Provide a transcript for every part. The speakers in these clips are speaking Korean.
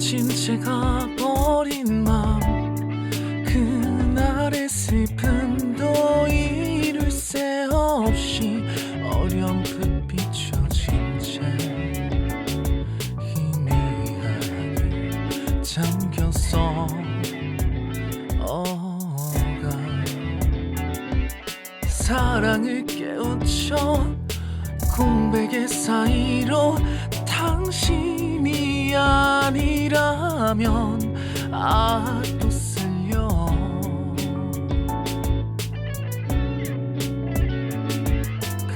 없어진 채가 버린 맘 그날의 슬픔도 이룰 새 없이 어렴풋 비춰진 채 희미하게 잠겼어 어가. 사랑을 깨우쳐 공백의 사이로 아니라면 아 또 쓸려. 가.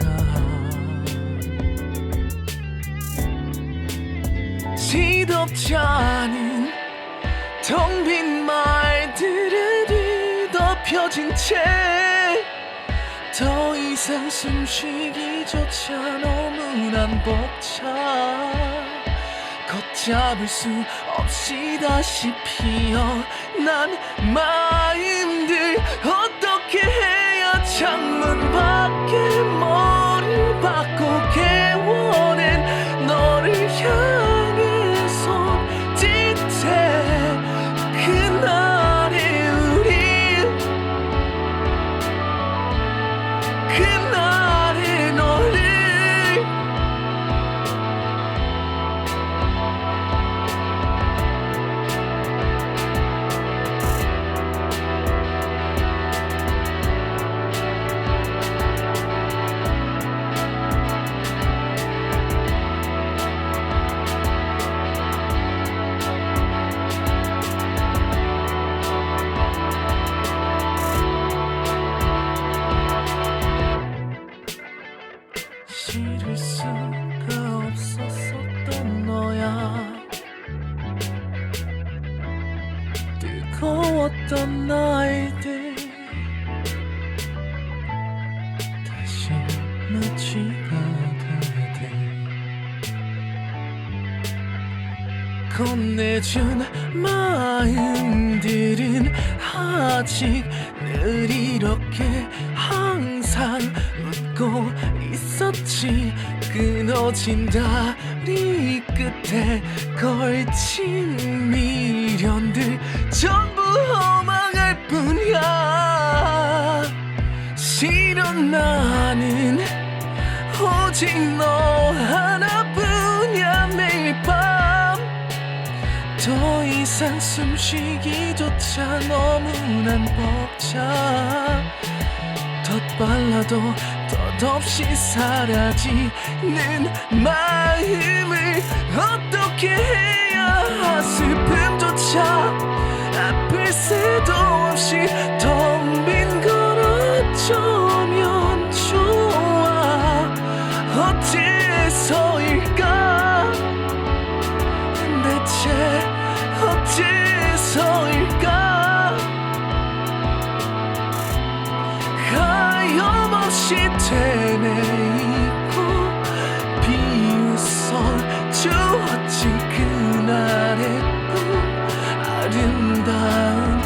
지덥지 않은 텅 빈 말들에 뒤덮여진 채 더 이상 숨쉬기조차 너무난 벅차 걷잡을 수 없이 다시 피어난 마음들 어떻게 해야 창문 밖에 머리를 받고 개워낸 너를 향해 싫을 수가 없었었던 너야. 뜨거웠던 날들. 다시 마치가 되돼. 건네준 마음들은 아직 늘 이렇게 항상 웃고 있었지. 끊어진 다리 끝에 걸친 미련들 전부 허망할 뿐이야. 실은 나는 오직 너 하나뿐이야. 매일 밤 더 이상 숨쉬기조차 너무난 벅차 덧발라도 덧없이 사라지는 마음을 어떻게 해야 슬픔조차 아플 새도 없이 하염없이 되뇌이고 비웃어 주었지 그날의 꿈 아름다운